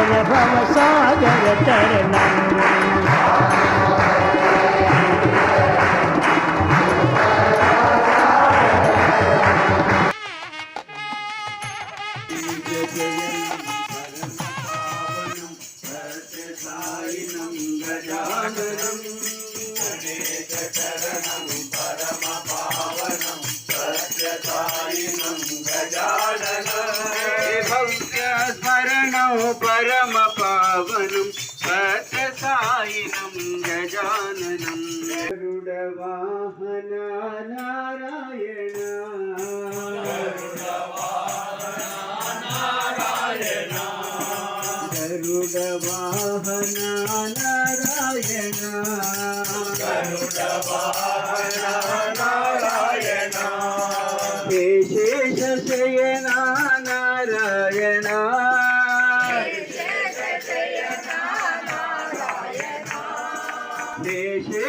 సాగర భవ సాగర తరణం. భవ్యస్మరణం పరమ పావనం సత్యసాయినం గజాననం परम पावनं सतसायिनं गजाननं गरुडवाहना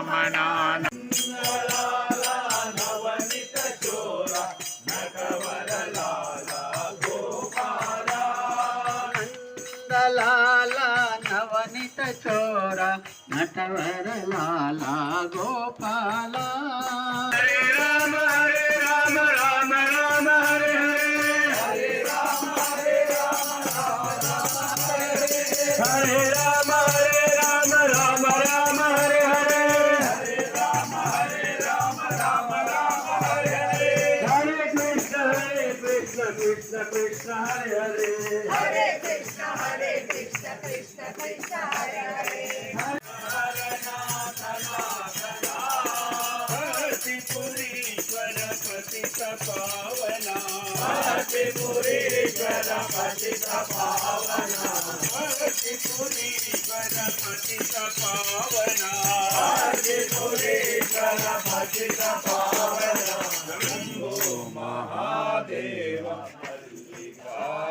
రమణ చోర నటవర Lala Gopala. Krishna Hare Hare Hare Krishna Hare Krishna Krishna Krishna Hare Hare Hare Natha Natha Bhakti Puri Swarapati Sapavana Bhakti Puri Swarapati Sapavana Bhakti Puri Swarapati Sapavana Bhakti Puri Swarapati Sapavana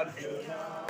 God.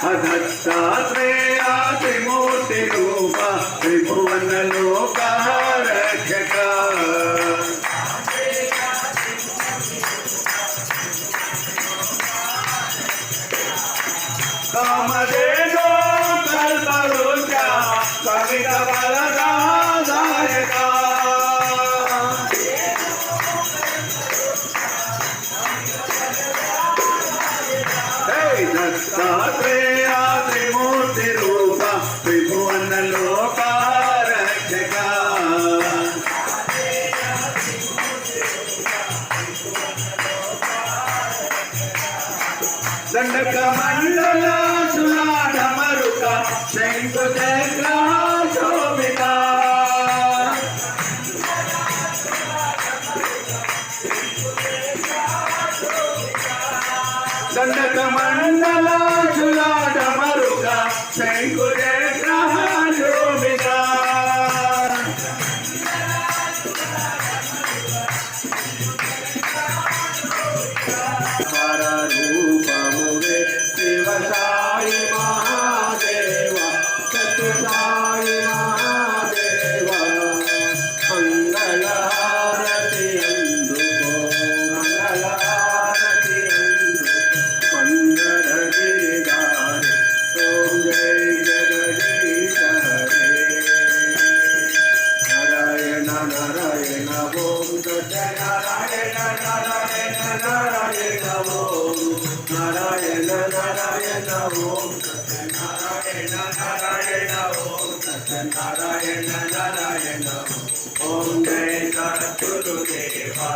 Dattatreya त्रिमूर्ति रूपा त्रिभुवन लोका रक्षका कामदे దత్తాత్రేయ త్రిమూర్తి రూప త్రిభువన లోకారక్షక. దండక మండల సురాఢ మరుక శంకు చక్ర దండక नारायण नारायण ओम जय सतगुरुदेवा